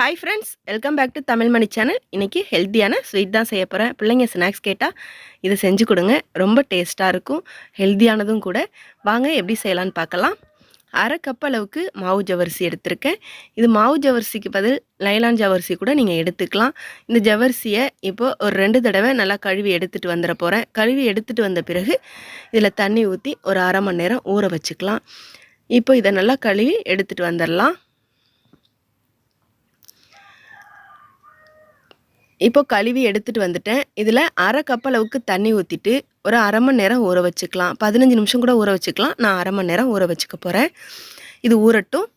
Hi friends welcome back to Tamil Mani channel இன்றைக்கி ஹெல்த்தியான sweet தான் செய்ய போகிறேன் பிள்ளைங்க ஸ்நாக்ஸ் கேட்டால் இதை செஞ்சு கொடுங்க. ரொம்ப டேஸ்ட்டாக இருக்கும். ஹெல்த்தியானதும் கூட. வாங்க எப்படி செய்யலான்னு பார்க்கலாம். அரை கப் அளவுக்கு மாவு ஜவரிசி எடுத்திருக்கேன். இது மாவு ஜவரிசிக்கு பதில் லைலான் ஜவரிசி கூட நீங்கள் எடுத்துக்கலாம். இந்த ஜவரிசியை இப்போது ஒரு ரெண்டு தடவை நல்லா கழுவி எடுத்துகிட்டு வந்துட போகிறேன் கழுவி எடுத்துகிட்டு வந்த பிறகு இதில் தண்ணி ஊற்றி ஒரு அரை மணி நேரம் ஊற வச்சுக்கலாம். இப்போ இதை நல்லா கழுவி எடுத்துகிட்டு வந்துடலாம் இப்போ கழுவி எடுத்துகிட்டு வந்துட்டேன். இதில் அரை கப் அளவுக்கு தண்ணி ஊற்றிட்டு ஒரு அரை மணி நேரம் ஊற வச்சுக்கலாம். பதினஞ்சு நிமிஷம் கூட ஊற வச்சுக்கலாம். நான் அரை மணி நேரம் ஊற வச்சுக்க போகிறேன் இது ஊறட்டும்.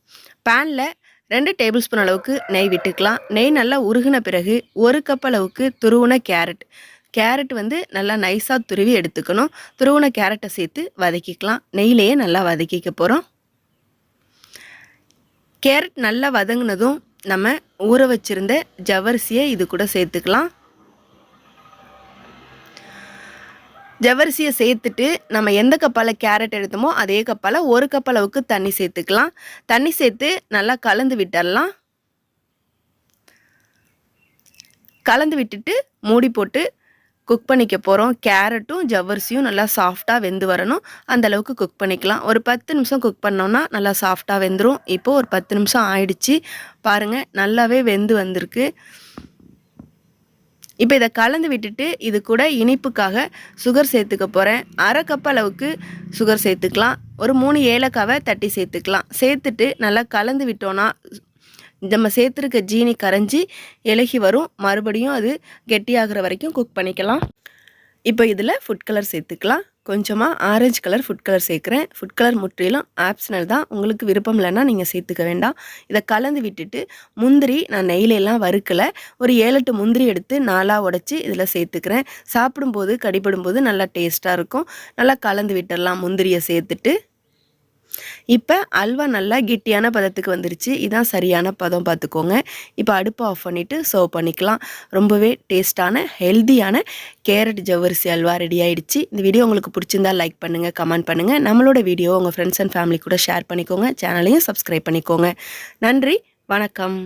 பேனில் ரெண்டு டேபிள் ஸ்பூன் அளவுக்கு நெய் விட்டுக்கலாம். நெய் நல்லா உருகின பிறகு ஒரு கப் அளவுக்கு துருவுன கேரட் கேரட் வந்து நல்லா நைஸாக துருவி எடுத்துக்கணும். துருவுன கேரட்டை சேர்த்து வதக்கிக்கலாம். நெய்லேயே நல்லா வதக்கிக்க போகிறோம் கேரட் நல்லா வதங்கினதும் நம்ம ஊற வச்சுருந்த ஜவரிசியை இது கூட சேர்த்துக்கலாம். ஜவரிசியை சேர்த்துட்டு நம்ம எந்த கப்பால் கேரட் எடுத்தோமோ அதே கப்பால் ஒரு கப் அளவுக்கு தண்ணி சேர்த்துக்கலாம். தண்ணி சேர்த்து நல்லா கலந்து விட்டுடலாம் கலந்து விட்டுட்டு மூடி போட்டு குக் பண்ணிக்க போகிறோம் கேரட்டும் ஜவ்வரிசியும் நல்லா சாஃப்டாக வெந்து வரணும். அந்தளவுக்கு குக் பண்ணிக்கலாம். ஒரு பத்து நிமிஷம் குக் பண்ணோன்னா நல்லா சாஃப்டாக வெந்துடும் இப்போது ஒரு பத்து நிமிஷம் ஆயிடுச்சு. பாருங்கள் நல்லாவே வெந்து வந்திருக்கு. இப்போ இதை கலந்து விட்டுட்டு இது கூட இனிப்புக்காக சுகர் சேர்த்துக்க போகிறேன் அரை கப் அளவுக்கு சுகர் சேர்த்துக்கலாம். ஒரு மூணு ஏலக்காவை தட்டி சேர்த்துக்கலாம். சேர்த்துட்டு நல்லா கலந்து விட்டோன்னா நம்ம சேர்த்துருக்க ஜீனி கரைஞ்சி இலகி வரும். மறுபடியும் அது கெட்டியாகிற வரைக்கும் குக் பண்ணிக்கலாம். இப்போ இதில் ஃபுட் கலர் சேர்த்துக்கலாம். கொஞ்சமாக ஆரஞ்சு கலர் ஃபுட் கலர் சேர்க்குறேன். ஃபுட் கலர் முற்றிலும் ஆப்ஷனல் தான். உங்களுக்கு விருப்பம் இல்லைன்னா நீங்கள் சேர்த்துக்க வேண்டாம். இதை கலந்து விட்டுட்டு முந்திரி நான் நெய்லெல்லாம் வறுக்கலை. ஒரு ஏழு எட்டு முந்திரி எடுத்து நாலாக உடச்சி இதில் சேர்த்துக்கிறேன். சாப்பிடும்போது கடிபடும்போது நல்லா டேஸ்ட்டாக இருக்கும். நல்லா கலந்து விட்டுடலாம் முந்திரியை சேர்த்துட்டு. இப்போ அல்வா நல்லா கெட்டியான பதத்துக்கு வந்துருச்சு. இதான் சரியான பதம் பார்த்துக்கோங்க இப்போ அடுப்பை ஆஃப் பண்ணிவிட்டு சர்வ் பண்ணிக்கலாம். ரொம்பவே டேஸ்ட்டான ஹெல்த்தியான கேரட் ஜவ்வரிசி அல்வா ரெடி ஆகிடுச்சு இந்த வீடியோ உங்களுக்கு பிடிச்சிருந்தா லைக் பண்ணுங்கள் கமெண்ட் பண்ணுங்கள் நம்மளோட வீடியோ உங்கள் ஃப்ரெண்ட்ஸ் அண்ட் ஃபேமிலி கூட ஷேர் பண்ணிக்கோங்க. சேனலையும் சப்ஸ்கிரைப் பண்ணிக்கோங்க. நன்றி வணக்கம்.